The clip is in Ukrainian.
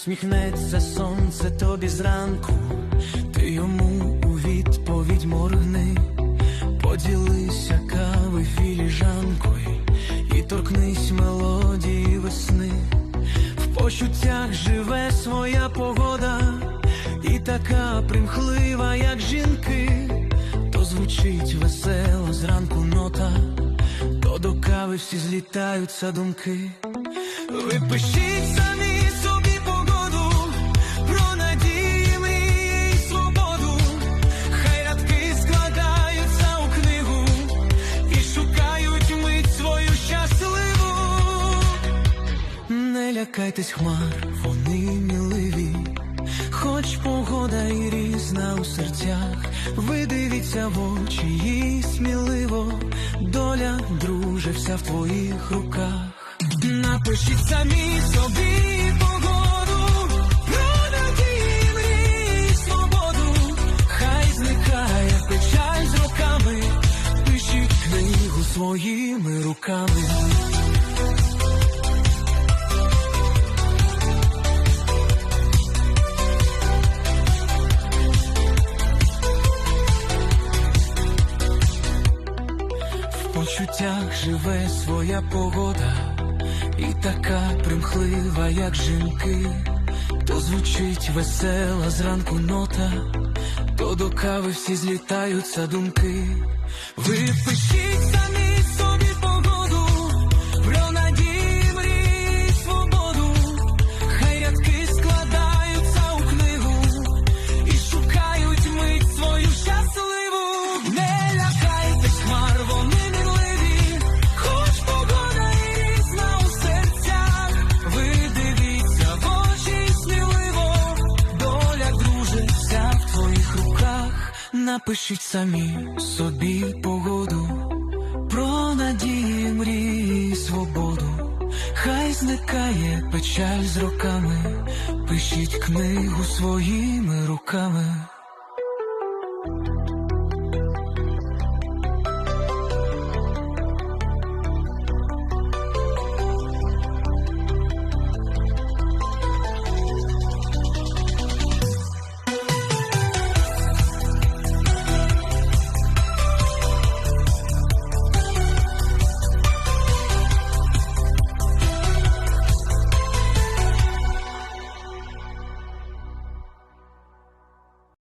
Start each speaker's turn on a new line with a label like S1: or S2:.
S1: Усміхнеться сонце тобі зранку, ти йому у відповідь моргни, поділися кави філіжанкою і торкнись мелодії весни. В почуттях живе своя погода, і така примхлива, як жінки, то звучить весело зранку нота, то до кави всі злітаються думки. Ви самі лякайтесь хмар, вони міливі, хоч погода і різна у серцях. Ви дивіться в очі їй сміливо, доля, друже, вся в твоїх руках. Напишіть самі собі погоду, про надії, свободу. Хай зникає печаль з роками, пишіть книгу своїми руками. Почуттях живе своя погода, і така примхлива, як жінки, то звучить весела зранку нота, то до кави всі злітаються думки. випишіть самі Напишіть самі собі погоду, про надії, мрії, свободу. Хай зникає печаль з роками, пишіть книгу своїми руками.